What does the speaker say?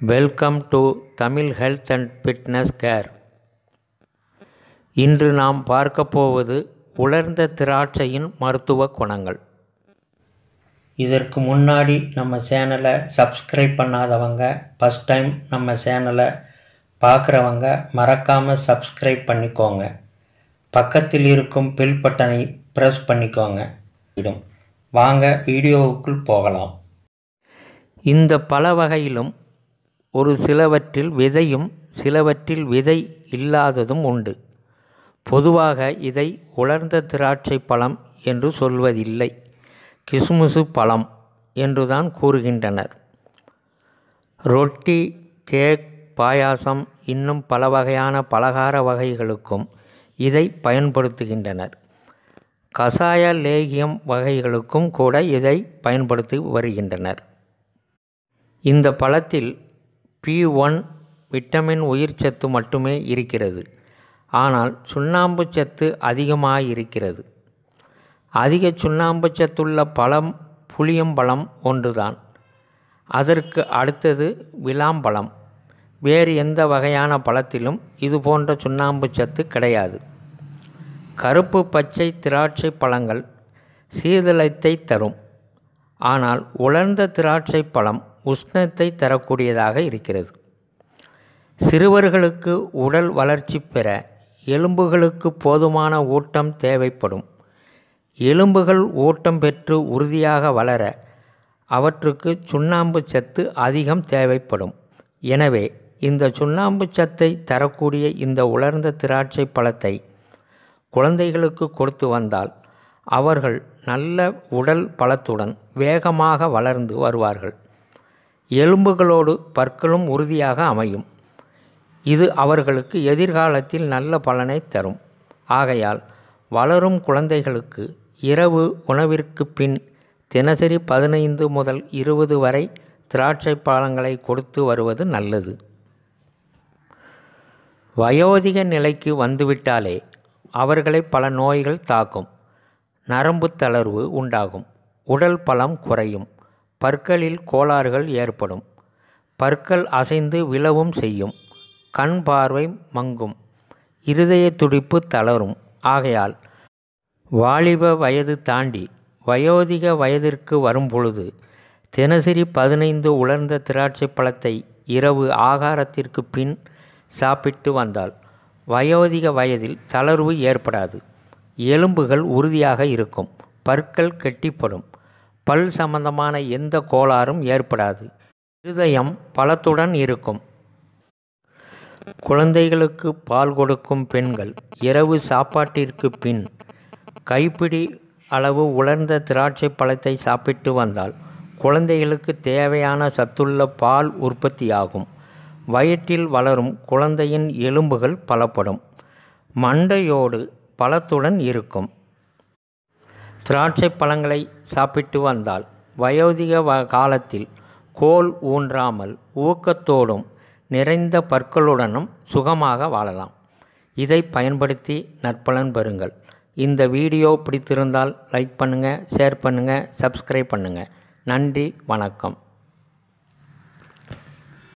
Welcome to Tamil health and fitness care இன்று நாம் பார்க்க போவது உலர்ந்த திராட்சையின் மருத்துவ குணங்கள். இதற்கு முன்னாடி நம்ம சேனலை சப்ஸ்கிரைப் பண்ணாதவங்க ஃபஸ்ட் டைம் நம்ம சேனலை பார்க்குறவங்க மறக்காமல் சப்ஸ்கிரைப் பண்ணிக்கோங்க. பக்கத்தில் இருக்கும் பில் பட்டனை ப்ரெஸ் பண்ணிக்கோங்க. விடும் வாங்க வீடியோவுக்குள் போகலாம். இந்த பல வகையிலும் ஒரு சிலவற்றில் விதையும் சிலவற்றில் விதை இல்லாததும் உண்டு. பொதுவாக இதை உலர்ந்த திராட்சை பழம் என்று சொல்வதில்லை. கிஸ்முசு பழம் என்றுதான் கூறுகின்றனர். ரொட்டி கேக் பாயாசம் இன்னும் பல வகையான பலகார வகைகளுக்கும் இதை பயன்படுத்துகின்றனர். கசாய லேகியம் வகைகளுக்கும் கூட இதை பயன்படுத்தி வருகின்றனர். இந்த பழத்தில் பி ஒன் விட்டமின் உயிர்ச்சத்து மட்டுமே இருக்கிறது. ஆனால் சுண்ணாம்பு சத்து அதிகமாக இருக்கிறது அதிக சுண்ணாம்பு சத்துள்ள பழம் புளியம்பழம் ஒன்றுதான். அதற்கு அடுத்தது விளாம்பழம். வேறு எந்த வகையான பழத்திலும் இது போன்ற சுண்ணாம்பு சத்து கிடையாது. கருப்பு பச்சை திராட்சை பழங்கள் சீதளத்தை தரும். ஆனால் உலர்ந்த திராட்சை பழம் உஷ்ணத்தை தரக்கூடியதாக இருக்கிறது. சிறுவர்களுக்கு உடல் வளர்ச்சி பெற எலும்புகளுக்கு போதுமான ஊட்டம் தேவைப்படும். எலும்புகள் ஊட்டம் பெற்று உறுதியாக வளர அவற்றுக்கு சுண்ணாம்பு சத்து அதிகம் தேவைப்படும். எனவே இந்த சுண்ணாம்பு சத்தை தரக்கூடிய இந்த உலர்ந்த திராட்சை பழத்தை குழந்தைகளுக்கு கொடுத்து வந்தால் அவர்கள் நல்ல உடல் பலத்துடன் வேகமாக வளர்ந்து வருவார்கள். எலும்புகளோடு பற்களும் உறுதியாக அமையும். இது அவர்களுக்கு எதிர்காலத்தில் நல்ல பலனை தரும். ஆகையால் வளரும் குழந்தைகளுக்கு இரவு உணவிற்கு பின் தினசரி பதினைந்து முதல் இருபது வரை திராட்சை பழங்களை கொடுத்து வருவது நல்லது. வயோதிக நிலைக்கு வந்துவிட்டாலே அவர்களை பல நோய்கள் தாக்கும். நரம்பு தளர்வு உண்டாகும். உடல் பலம் குறையும். பற்களில் கோளாறுகள் ஏற்படும். பற்கள் அசைந்து விழவும் செய்யும். கண் பார்வை மங்கும். இருதய துடிப்பு தளரும். ஆகையால் வாலிப வயது தாண்டி வயோதிக வயதிற்கு வரும்பொழுது தினசரி பதினைந்து உலர்ந்த திராட்சை பழத்தை இரவு ஆகாரத்திற்கு பின் சாப்பிட்டு வந்தால் வயோதிக வயதில் தளர்வு ஏற்படாது. எலும்புகள் உறுதியாக இருக்கும். பற்கள் கெட்டிப்படும். பல் சம்பந்தமான எந்த கோளாறும் ஏற்படாது. இருதயம் பலத்துடன் இருக்கும். குழந்தைகளுக்கு பால் கொடுக்கும் பெண்கள் இரவு சாப்பாட்டிற்கு பின் கைப்பிடி அளவு உலர்ந்த திராட்சை பழத்தை சாப்பிட்டு வந்தால் குழந்தைகளுக்கு தேவையான சத்துள்ள பால் உற்பத்தியாகும். வயிற்றில் வளரும் குழந்தையின் எலும்புகள் பலப்படும். மண்டையோடு பலத்துடன் இருக்கும். திராட்சை பழங்களை சாப்பிட்டு வந்தால் வயோதிக வ காலத்தில் கோல் ஊன்றாமல் ஊக்கத்தோடும் நிறைந்த பற்களுடனும் சுகமாக வாழலாம். இதை பயன்படுத்தி நற்பலன் பெறுங்கள். இந்த வீடியோ பிடித்திருந்தால் லைக் பண்ணுங்கள் ஷேர் பண்ணுங்கள் சப்ஸ்கிரைப் பண்ணுங்கள் நன்றி வணக்கம்.